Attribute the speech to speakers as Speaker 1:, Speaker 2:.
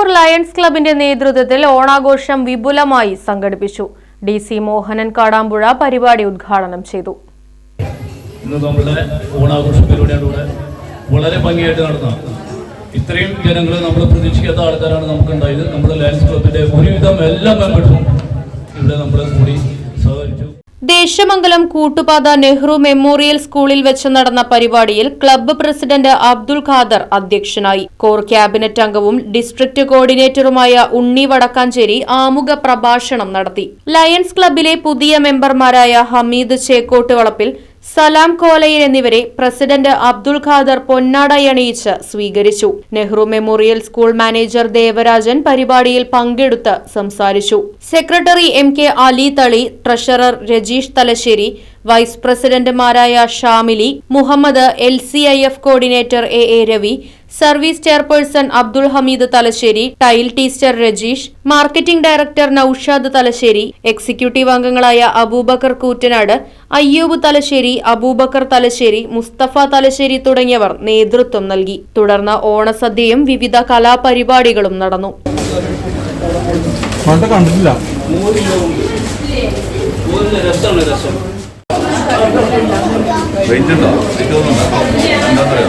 Speaker 1: Varavoor lions ക്ലബിന്റെ നേതൃത്വത്തിൽ ഓണാഘോഷം വിപുലമായി സംഘടിപ്പിച്ചു. ഡി സി മോഹനൻ കാടാമ്പുഴ പരിപാടി ഉദ്ഘാടനം ചെയ്തു.
Speaker 2: വളരെ ഭംഗിയായിട്ട് നടന്ന ഇത്രയും ജനങ്ങൾ നമ്മൾ പ്രതീക്ഷിക്കാത്ത ആൾക്കാരാണ് നമുക്ക് ഉണ്ടായത് നമ്മുടെ ലയൻസ് ക്ലബിന്റെ ഒരുവിധം എല്ലാ മെമ്പേഴ്സും ഇവിടെ നമ്മൾ കൂടി സഹകരിച്ചു.
Speaker 1: ദേശമംഗലം കൂട്ടുപാത നെഹ്റു മെമ്മോറിയൽ സ്കൂളിൽ വെച്ച് നടന്ന പരിപാടിയിൽ ക്ലബ്ബ് പ്രസിഡന്റ് അബ്ദുൾ ഖാദർ അധ്യക്ഷനായി. കോർ ക്യാബിനറ്റ് അംഗവും ഡിസ്ട്രിക്ട് കോർഡിനേറ്ററുമായ ഉണ്ണി വടക്കാഞ്ചേരി ആമുഖ പ്രഭാഷണം നടത്തി. ലയൺസ് ക്ലബ്ബിലെ പുതിയ മെമ്പർമാരായ ഹമീദ് ചേക്കോട്ട് വളപ്പിൽ സലാം കോലയിൽ എന്നിവരെ പ്രസിഡന്റ് അബ്ദുൾ ഖാദർ പൊന്നാടയണിയിച്ച് സ്വീകരിച്ചു. Nehru memorial school manager Devarajan പരിപാടിയിൽ പങ്കെടുത്ത് സംസാരിച്ചു. Secretary M K Ali Thali treasurer Rajeesh Thalassery vice പ്രസിഡന്റുമാരായ Shamili Muhammad L C I F coordinator A A Ravi service chairperson Abdul Hameed Thalassery tile teacher Rajeesh marketing director Noushad Thalassery executive അംഗങ്ങളായ അബൂബക്കർ കൂറ്റനാട് അയ്യൂബ് തലശ്ശേരി അബൂബക്കർ തലശ്ശേരി മുസ്തഫ തലശ്ശേരി തുടങ്ങിയവർ നേതൃത്വം നൽകി. തുടർന്ന് ഓണസദ്യയും വിവിധ കലാപരിപാടികളും നടന്നു.
Speaker 3: കണ്ടിട്ടില്ല.
Speaker 4: ഉണ്ടോ എന്താ പറയാ?